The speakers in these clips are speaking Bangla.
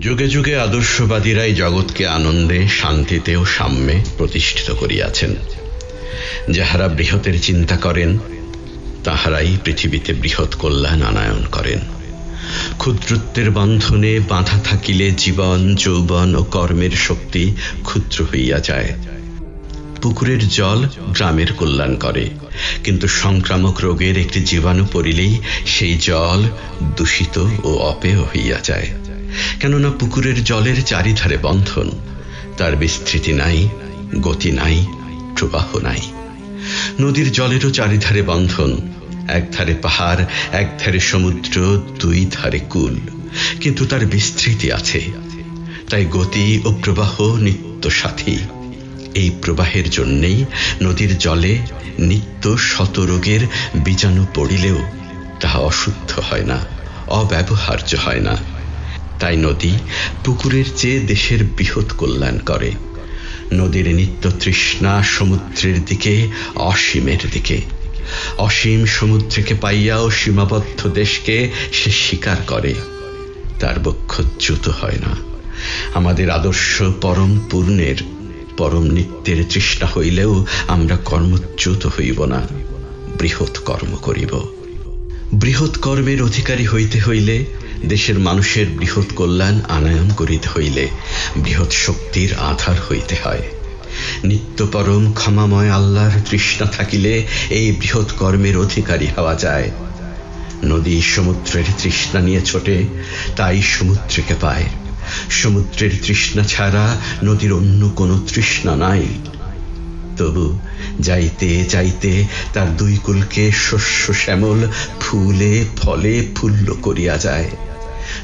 যুগে যুগে আদর্শবাদীরাই জগৎকে আনন্দে, শান্তিতে ও সাম্যে প্রতিষ্ঠিত করিয়াছেন। যাহারা বৃহতের চিন্তা করেন, তাহারাই পৃথিবীতে বৃহৎ কল্যাণ আনায়ন করেন। ক্ষুদ্রত্বের বন্ধনে বাঁধা থাকিলে জীবন, যৌবন ও কর্মের শক্তি ক্ষুদ্র হইয়া যায়। পুকুরের জল গ্রামের কল্যাণ করে, কিন্তু সংক্রামক রোগের একটি জীবাণু পড়িলেই সেই জল দূষিত ও অপেয় হইয়া যায়। কেননা পুকুরের জলের চারিধারে বন্ধন। তার বিস্তৃতি নাই, গতি নাই, প্রবাহ নাই। নদীর জলেরও চারিধারে বন্ধন। এক ধারে পাহাড় এক ধারে সমুদ্র দুই ধারে কুল। কিন্তু তার বিস্তৃতি আছে। তাই গতি ও প্রবাহ নিত্য সাথী। এই প্রবাহের জন্যেই নদীর জলে নিত্য শত রোগের বীজাণু পড়িলেও তাহা অশুদ্ধ হয় না, অব্যবহার্য হয় না। তাই নদী পুকুরের চেয়ে দেশের বৃহৎ কল্যাণ করে। নদীর নিত্য তৃষ্ণা সমুদ্রের দিকে, অসীমের দিকে। অসীম সমুদ্রকে পাইয়াও সীমাবদ্ধ দেশকে সে স্বীকার করে। তার বক্ষ চ্যুত হয় না। আমাদের আদর্শ পরম পূর্ণের, পরম নিত্যের তৃষ্ণা হইলেও আমরা কর্মচ্যুত হইব না। বৃহৎ কর্ম করিব। বৃহৎ কর্মের অধিকারী হইতে হইলে দেশের মানুষের বৃহৎ কল্যাণ আনয়ন করিতে হইলে বৃহৎ শক্তির আধার হইতে হয়। নিত্য পরম ক্ষমাময় আল্লাহর তৃষ্ণা থাকিলে এই বৃহৎ কর্মের অধিকারী হওয়া যায়। নদী সমুদ্রের তৃষ্ণা নিয়ে ছোটে, তাই সমুদ্রকে পায়। সমুদ্রের তৃষ্ণা ছাড়া নদীর অন্য কোনো তৃষ্ণা নাই। তবু যাইতে যাইতে তার দুই কুলকে শস্য শ্যামল ফুলে ফলে ফুল্ল করিয়া যায়।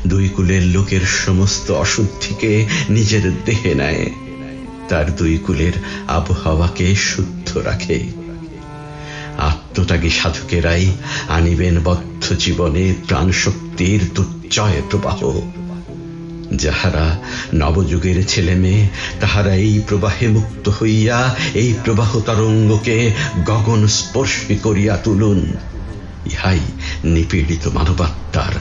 দুই কুলের লোকের সমস্ত অশুদ্ধিকে নিজের দেহে নেয়। তার দুই কুলের আবহাওয়াকে শুদ্ধ রাখে। আত্মত্যাগী সাধকেরাই আনিবেন বদ্ধ জীবনে প্রাণশক্তির দুর্জয় প্রবাহ। যাহারা নবযুগের ছেলে মেয়ে তাহারা এই প্রবাহে মুক্ত হইয়া এই প্রবাহ তরঙ্গকে গগন স্পর্শী করিয়া তুলুন। ইহাই নিপীড়িত মানবাত্মার